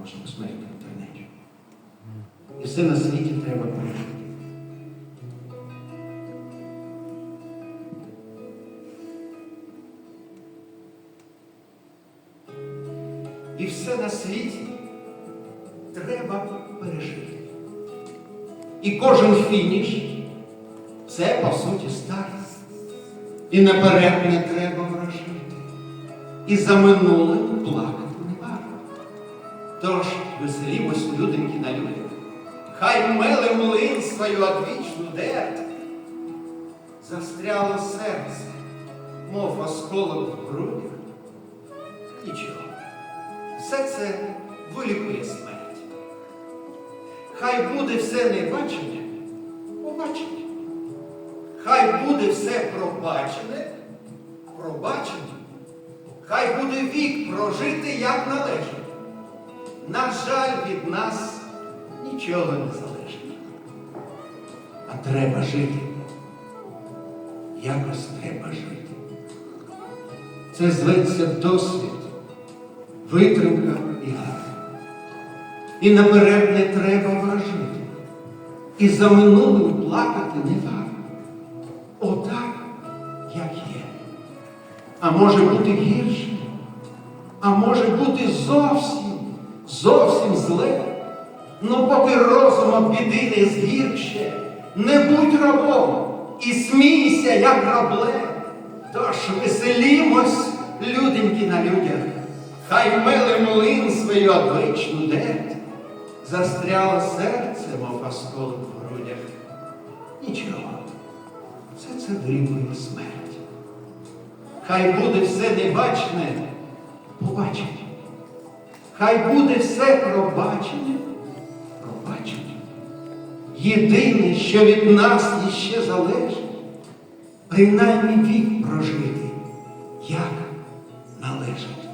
можна посмотрети в інтернеті. І все на світі треба пережити. І все на світі треба пережити. І кожен фініш це по суті старт. І наперед не треба вражити. І за минулим плакати. Тож веселімось, люденьки на людях. Хай меле млин свою одвічну дерть. Застряло серце, мов осколок в грудях. Нічого. Все це вилікує смерть. Хай буде все небачене, побачене. Хай буде все пробачене, пробачене. Хай буде вік прожити, як належить. На жаль, від нас нічого не залежить. А треба жити. Якось треба жити. Це зветься досвід, витримка і гра. І наперед не треба вражити. І за минулим плакати не варто. Отак, як є. А може бути гірше, а може бути зовсім, зовсім зле. Ну, поки розумом біди не згірше, не будь рабом і смійся, як рабле. Тож веселімось, люденьки на людях, хай миле млин свою одвичну дерть, застряло серце, мов осколок в грудях. Нічого, все це вирівнює смерть. Хай буде все небачне, побачене. Хай буде все пробачення, пробачення. Єдине, що від нас іще залежить, принаймні вік прожити, як належить.